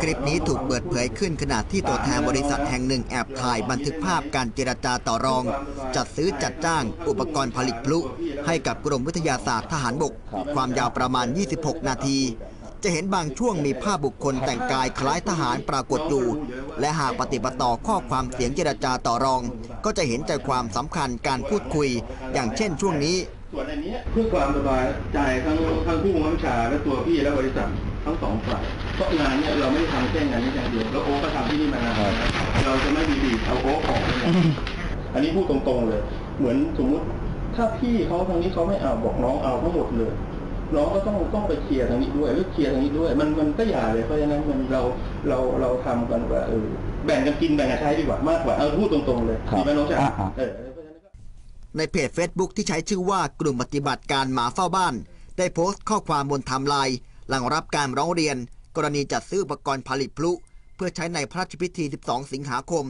คลิปนี้ถูกเปิดเผยขึ้นขณะที่ตัวแทนบริษัทแห่งหนึ่งแอบถ่ายบันทึกภาพการเจรจาต่อรอง จัดซื้อจัดจ้าง อุปกรณ์ผลิตพลุ ให้กับกรมวิทยาศาสตร์ทหารบก ความยาวประมาณ 26 นาที จะเห็นบางช่วงมีภาพบุคคลแต่งกายคล้ายทหารปรากฏอยู่ และหากปฏิบัติต่อข้อความเสียงเจรจาต่อรอง ก็จะเห็นใจความสำคัญการพูดคุย อย่างเช่นช่วงนี้ส่วนอันเนี้เพื่อความสบายใจทั้งทั้งผู้บังคับบัญชาและตัวพี่และบริษัท ทั้งสองฝ่ายเพราะงานเนี่ยเราไม่ได้ทำแค่งานนี้อย่างเดียวแล้วโอ๊คก็ทำที่นี่มานานแล้วเราจะไม่มีดีเอาโอ๊คออกเลยอันนี้พูดตรงๆเลย เหมือนสมมุติ ถ้าพี่เขาทางนี้เขาไม่เอาบอกน้องเอาทั้งหมดเลยน้องก็ต้องต้องไปเคลียร์ทางนี้ด้วยหรือเคลียร์ทางนี้ด้วย มันมันก็อย่าเลยเพราะฉะนั้นมันเราเราเราทำกันว่าเออแบ่งกันกินแบ่งกันใช้ดีกว่ามากกว่าเออพูดตรงๆเลยครับดีไหมน้องชายอ่าฮะเออเพราะฉะนั้นก็ในเพจ Facebook ที่ใช้ชื่อว่ากลุ่มปฏิบัติการหมาเฝ้าบ้าน ได้โพสต์ข้อความบนไทม์ไลน์ หลังรับการร้องเรียน กรณีจัดซื้ออุปกรณ์ผลิตพลุ เพื่อใช้ในพระราชพิธี 12 สิงหาคม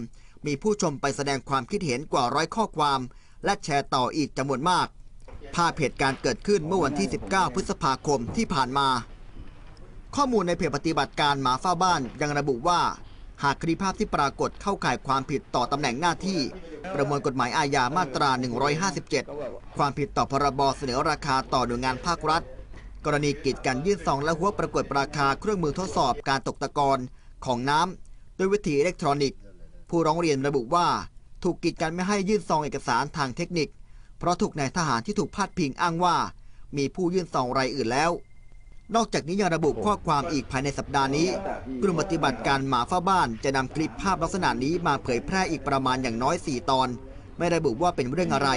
มีผู้ชมไปแสดงความคิดเห็นกว่าร้อยข้อความ และแชร์ต่ออีกจำนวนมาก ภาพเหตุการณ์เกิดขึ้นเมื่อวันที่ 19 พฤษภาคมที่ผ่านมา ข้อมูลในเพจปฏิบัติการหมาเฝ้าบ้านยังระบุว่า หากคดีภาพที่ปรากฏเข้าข่ายความผิดต่อตำแหน่งหน้าที่ ประมวลกฎหมายอาญามาตรา 157 ความผิดต่อพรบเสนอราคาต่อหน่วยงานภาครัฐ กรณีกีดกันยื่นซองและหัวประกวดราคาเครื่องมือทดสอบการตกตะกอนของน้ำด้วยวิธีอิเล็กทรอนิกส์ ผู้ร้องเรียนระบุว่า ถูกกีดกันไม่ให้ยื่นซองเอกสารทางเทคนิค เพราะถูกนายทหารที่ถูกพาดพิงอ้างว่า มีผู้ยื่นซองรายอื่นแล้ว นอกจากนี้ยังระบุข้อความอีกภายในสัปดาห์นี้ กลุ่มปฏิบัติการหมาเฝ้าบ้านจะนำคลิปภาพลักษณะนี้มาเผยแพร่อีกประมาณอย่างน้อย 4 ตอน ไม่ระบุว่าเป็นเรื่องอะไร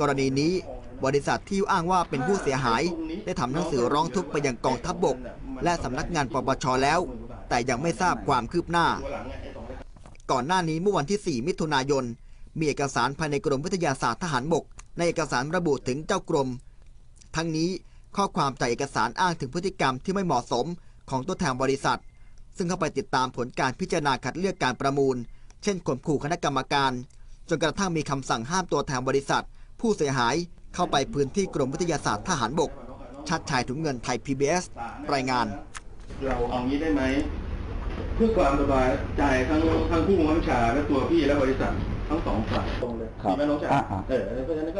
กรณีนี้ บริษัทที่อ้างว่าเป็นผู้เสียหาย ได้ทำหนังสือร้องทุกข์ไปยังกองทัพบบก และสำนักงานปปชแล้ว แต่ยังไม่ทราบความคืบหน้า ก่อนหน้านี้เมื่อวันที่ 4 มิถุนายน มีเอกสารภายในกรมวิทยาศาสตร์ทหารบก ในเอกสารระบุถึงเจ้ากรม ทั้งนี้ข้อความจากเอกสารอ้างถึงพฤติกรรมที่ไม่เหมาะสมของตัวแทนบริษัท ซึ่งเข้าไปติดตามผลการพิจารณาคัดเลือกการประมูล เช่นข่มขู่คณะกรรมการ จนกระทั่งมีคำสั่งห้ามตัวแทนบริษัท ผู้เสียหาย เข้าไปพื้นที่กรมวิทยาศาสตร์ทหารบก ชัดชายถุงเงินไทย PBS รายงาน เราเอางี้ได้ไหม เพื่อความสบายใจทั้งทั้งผู้บังคับบัญชาและตัวพี่และบริษัททั้งสองฝ่ายตรงเลยครับดีไหมน้องชายอ่าฮะเออเพราะฉะนั้นก็